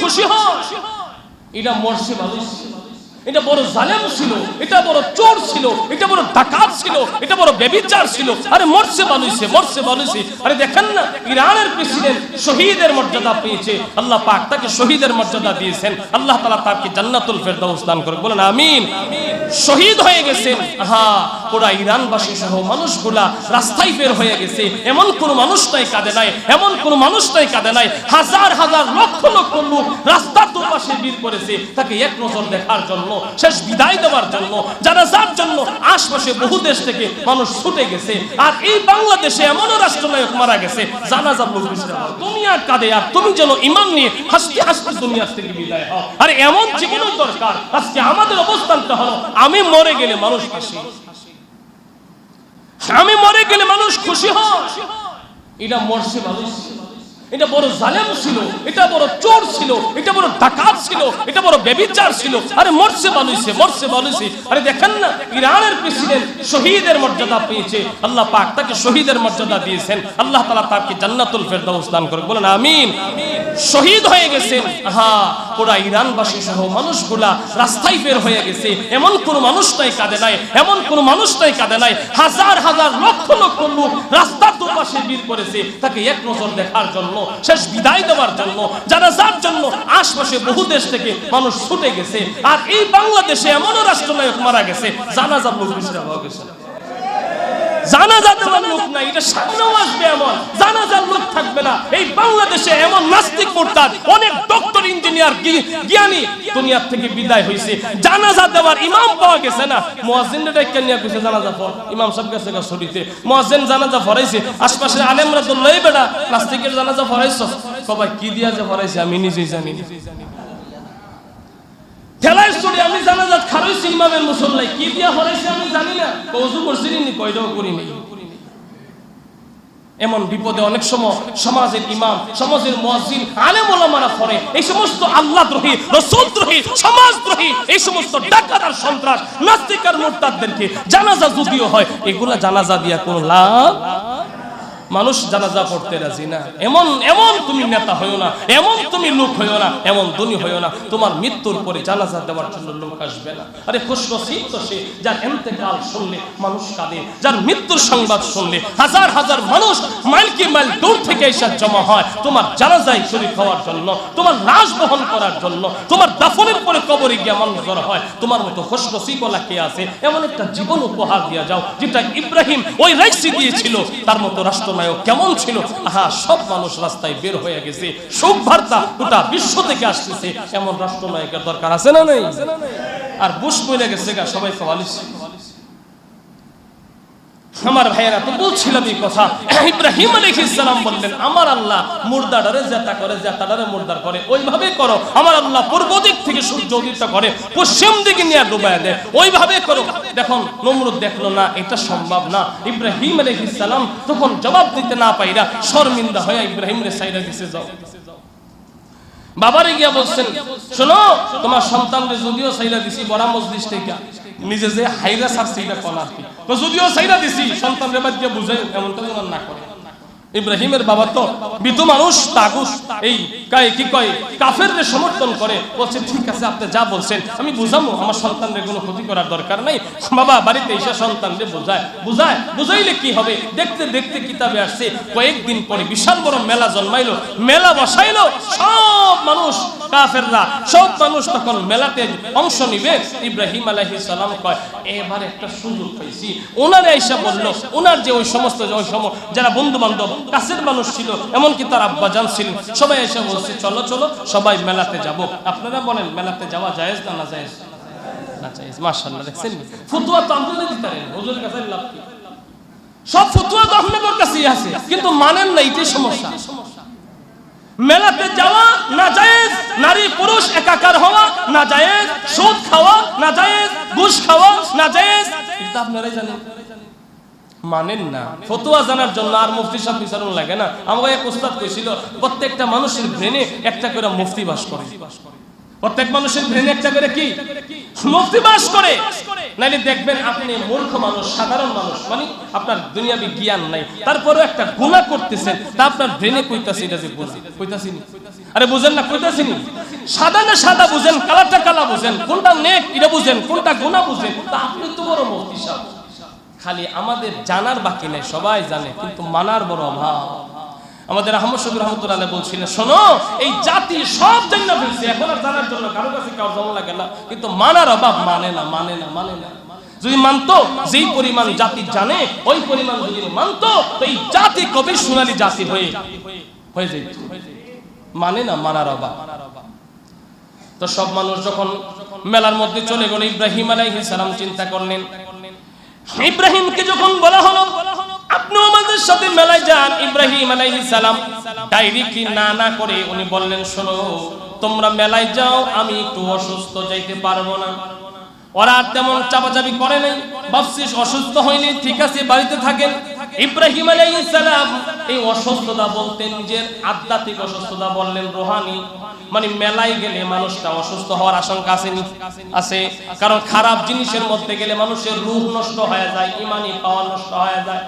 খুশি হয় এটা মরছে মানুষ এটা বড় জালেম ছিল। এটা বড় চোর ছিল। এটা বড় ডাকাত ছিল। এটা বড় বেবিচার ছিল। আরে মরছে মানুষে মরছে মানুষে আরে দেখেন না, ইরানের প্রেসিডেন্ট শহীদের মর্যাদা পেয়েছে। আল্লাহ পাক তাকে শহীদের মর্যাদা দিয়েছেন। আল্লাহ তাআলা তাকে জান্নাতুল ফেরদাউস দান করে বলেন আমিন। শহীদ হয়ে গেছেন হ্যাঁ পুরা ইরানবাসী সহ মানুষগুলা রাস্তায় বের হয়ে গেছে। এমন কোন মানুষ নাই, কাঁদে নাই। এমন কোন মানুষ নাই, কাঁদে নাই। হাজার হাজার লক্ষ লক্ষ লোক রাস্তার দুপাশে ভিড় করেছে। তাকে এক নজর দেখার জন্য, শেষ বিদায় দেওয়ার জন্য জানাজার জন্য আশপাশে বহু দেশ থেকে মানুষ ছুটে গেছে। আর এই বাংলাদেশে এমনও রাষ্ট্রনায়ক মারা গেছে, জানা তুমি আর কাঁদে, আর তুমি যেন ইমান নিয়ে হাসতে হাসতে দুনিয়ার থেকে বিদায় হও। আর এমন জীবনের দরকার, আজকে আমাদের অবস্থানটা হলো আমি মরে গেলে মানুষ হাসি। আমি মরে গেলে মানুষ খুশি হয়। এটা মরছে মানুষ এটা বড় জালেম ছিল, এটা বড় চোর ছিল, এটা বড় ডাকাত ছিল, এটা বড় বেবিচার ছিল। আরে মরছে বানুইছে মরছে বানুইছে আরে দেখেন না, ইরানের প্রেসিডেন্ট শহীদের মর্যাদা পেয়েছে। আল্লাহ পাক তাকে শহীদের মর্যাদা দিয়েছেন। আল্লাহ তাআলা তাকে জান্নাতুল ফেরদাউস দান করে বলেন আমিন। শহীদ হয়ে গেছেন হ্যাঁ পুরা ইরানবাসী সহ মানুষগুলা রাস্তায় বের হয়ে গেছে। এমন কোন মানুষ নাই কাঁদে নাই, এমন কোন মানুষ নাই কাঁদে নাই। হাজার হাজার লক্ষ লক্ষ লোক রাস্তার দুপাশে ভিড় করেছে। তাকে এক নজর দেখার জন্য, শেষ বিদায় দেওয়ার জন্য যারা জানাজার জন্য আশপাশে বহু দেশ থেকে মানুষ ছুটে গেছে। আর এই বাংলাদেশে এমনও রাষ্ট্রনায়ক মারা গেছে। জানাজার লোক বেশি হওয়া গেছে। জানাজা দেওয়ার লোক নাই, এটা সামনেও আসবে এমন। জানাজার লোক থাকবে না। এই বাংলাদেশে এমন নাস্তিক মোরতাদ, অনেক ডক্টর, ইঞ্জিনিয়ার জ্ঞানী দুনিয়ার থেকে বিদায় হয়েছে জানাজা দেওয়ার ইমাম পাওয়া গেছে না। মুয়াজ্জিন রে ডাক্তার নিয়ে কইছে, জানাজা পড়। ইমাম সাহেব গেছে গা ছড়িতে মুয়াজ্জিন জানাজা পড়াইছে। আশপাশের আলেমরা তো লই বেটা নাস্তিকের জানাজা পড়াইছো। সবাই কি দিয়া যে পড়াইছে, আমি নিজেই জানি ঠেলায় চড়ে আমি জানাজাত খারইছি ইমামের মুসল্লাই কি দিয়া না কৌজু করছি নি কয়টাও করিনি। এমন বিপদে অনেক সময় সমাজের ইমাম, সমাজের মুয়াজ্জিন আলেম ওলামারা পড়ে। এই সমস্ত আল্লাহ দ্রোহী রসুল দ্রোহী সমাজ দ্রোহী এই সমস্ত ডাকাত আর সন্ত্রাস, নাস্তিক আর মুরতাদদেরকে জানাজা যদিও হয়, এগুলা জানাজা দিয়া কোনো লাভ মানুষ জানাজা পড়তে রাজি না। এমন এমন তুমি নেতা হইও না, এমন তুমি লোক হইও না, এমন ধনী হইও না। তোমার মৃত্যুর পরে জানাজা দেওয়ার জন্য লোক আসবে না। আরে খুশ নসিব তো সে, যার এন্তেকাল শুনলে মানুষ কাঁদে, যার মৃত্যুর সংবাদ শুনলে হাজার হাজার মানুষ মাইলকে মাইল দূর থেকে এসে জমা হয়। তোমার জানাজায় শরীর হওয়ার জন্য, তোমার লাশ বহন করার জন্য, তোমার দাফনের পরে কবরে গিয়ে মানুষ জড়ো হয়। তোমার মতো খুশ নসিবলা কে আছে? এমন একটা জীবন উপহার দিয়া যাও, যেটা ইব্রাহিম ওই রাইসি দিয়েছিল। তার মতো রাষ্ট্র নায়ক কেমন ছিল? আহা, সব মানুষ রাস্তায় বের হয়ে গেছে। সুখ বার্তা গোটা বিশ্ব থেকে আসতেছে। এমন রাষ্ট্রনায়কের দরকার আছে না নেই? আর বুশ বলে গেছে সবাই কওয়ালিস আমার ভাইয়েরা তো বলছিলাম এই কথা। ইব্রাহিম সালাম বললেন, আমার আল্লাহ মুর্দাডারে জেতা করে জেতাডারে মুর্দার করে, ওইভাবে করো। আমার আল্লাহ পূর্ব দিক থেকে সূর্য উদিত করে, পশ্চিম দিকে নিয়ে ডুবায় দেয়। ওইভাবে করো। দেখুন, নমরুদ দেখল না, এটা সম্ভব না। ইব্রাহিম সালাম তখন জবাব দিতে না পাইরা শর্মিন্দা হয়ে ইব্রাহিম রে সাইরা দিছে, যাও। বাবারে গিয়া বলছেন, শোনো, তোমার সন্তানরে যদিও সাইলা দিছি, বড় মজলিস থেকে, নিজে যে হাইরা সার সেইটা তো যদিও সাইরা দিছি সন্তান রে বাদ দিয়ে বুঝাই এমনটা যেন না করে। ইব্রাহিমের বাবা তো মৃত মানুষ তাগুস এই কি কয়? কাফের সমর্থন করে। বলছে, ঠিক আছে, আপনি যা বলছেন, আমি বুঝাবো আমার সন্তানদের কোনো ক্ষতি করার দরকার নাই। বাবা, বাড়িতে এসে সন্তানদের বুঝায়। বুঝায়? বুঝাইলে কি হবে? দেখতে দেখতে কিতাবে আসছে, কয়েকদিন পরে বিশাল বড় মেলা জন্মাইলো। মেলা বসাইলো, সব মানুষ কাফেররা, সব মানুষ তখন মেলাতে অংশ নিবে। ইব্রাহিম আলাইহিস সালাম কয়, এবার একটা সুযোগ পাইছি ওনারে আইসা বলল ওনার যে ওই সমস্ত ওই সম যারা বন্ধু বান্ধব কাছের মানুষ ছিল, এমনকি তার আব্বা জান ছিলেন সবাই এসে বলছে, চলো চলো, সবাই মেলাতে যাব। আপনারা বলেন, মেলাতে যাওয়া জায়েজ না না জায়েজ? না জায়েজ, মাশাআল্লাহ, দেখছেন? ফতুয়া তো আপনারা দিতে পারেন হুজুরের কাছে লাভ কি? সব ফতুয়া তো আপনাদের কাছেই আছে, কিন্তু মানেন না এইটাই সমস্যা। মেলাতে যাওয়া, না জায়েজ। নারী পুরুষ একাকার হওয়া, না জায়েজ। সুদ খাওয়া, না জায়েজ। ঘুষ খাওয়া, না জায়েজ। এটা আপনারাই জানেন, মানেন না। ফতোয়া জানার জন্য আর মুফতি সাহেব বিচারণ লাগে না। আমাকে এক উস্তাদ কইছিল, প্রত্যেকটা মানুষের ব্রেনে একটা করে মুফতি বাস করে। প্রত্যেক মানুষের ব্রেনে একটা করে কি? মুফতি বাস করে। নাইলে দেখবেন আপনি মূর্খ মানুষ, সাধারণ মানুষ মানে আপনার দুনিয়াবি জ্ঞান নাই। তারপরেও একটা গুনাহ করতেছেন, তা আপনার ব্রেনে কইতাছে এটা যে বুঝি কইতাছি আরে বুঝেন না কইতাছি নি সাদা না সাদা বুঝেন, কালারটা কালা বুঝেন, কোনটা নেক এটা বুঝেন, কোনটা গুনাহ বুঝেন, তা আপনি তো বড় সাহেব। খালি আমাদের জানার বাকি নেই, সবাই জানে, কিন্তু মানার বড় অভাব। আমাদের আহমদ শবীর রহমতুল্লাহ বলছিলেন, শোনো, এই জাতি সব জানা ফেলছে এখন আর জানার জন্য কারও কাছে কারও জমা লাগে না। কিন্তু মানার অভাব মানে না মানে না মানে না। যদি মানতো, যেই পরিমাণ জাতি জানে, ওই পরিমাণ যদি মানতো, তো এই জাতি কবি সোনালী জাতি হয়ে হয়ে যেত। মানে না, মানার অভাব। তো সব মানুষ যখন মেলার মধ্যে চলে গেল, ইব্রাহিম আলাইহিস সালাম চিন্তা করলেন, ইব্রাহিমকে যখন বলা হলো আপনি আমাদের সাথে মেলায় যান, ইব্রাহিম আলাইহিস সালাম। ডাইরেক্টলি না না করে উনি বললেন, শোনো, তোমরা মেলায় যাও, আমি একটু অসুস্থ যাইতে পারব না। ওরা তেমন চাপাচাপি করে নাই। ভাবছিস অসুস্থ হয়নি ঠিক আছে, বাড়িতে থাকেন। ইব্রাহিম আলাইহিস সালাম এই অসুস্থতা বলতে নিজের আধ্যাত্মিক অসুস্থতা বললেন, রোহানি মানে মেলায় গেলে মানুষটা অসুস্থ হওয়ার আশঙ্কা আসেনি আছে। কারণ খারাপ জিনিসের মধ্যে গেলে মানুষের রূহ নষ্ট হয়ে যায় ইমানি পাওয়ার নষ্ট হয়ে যায়।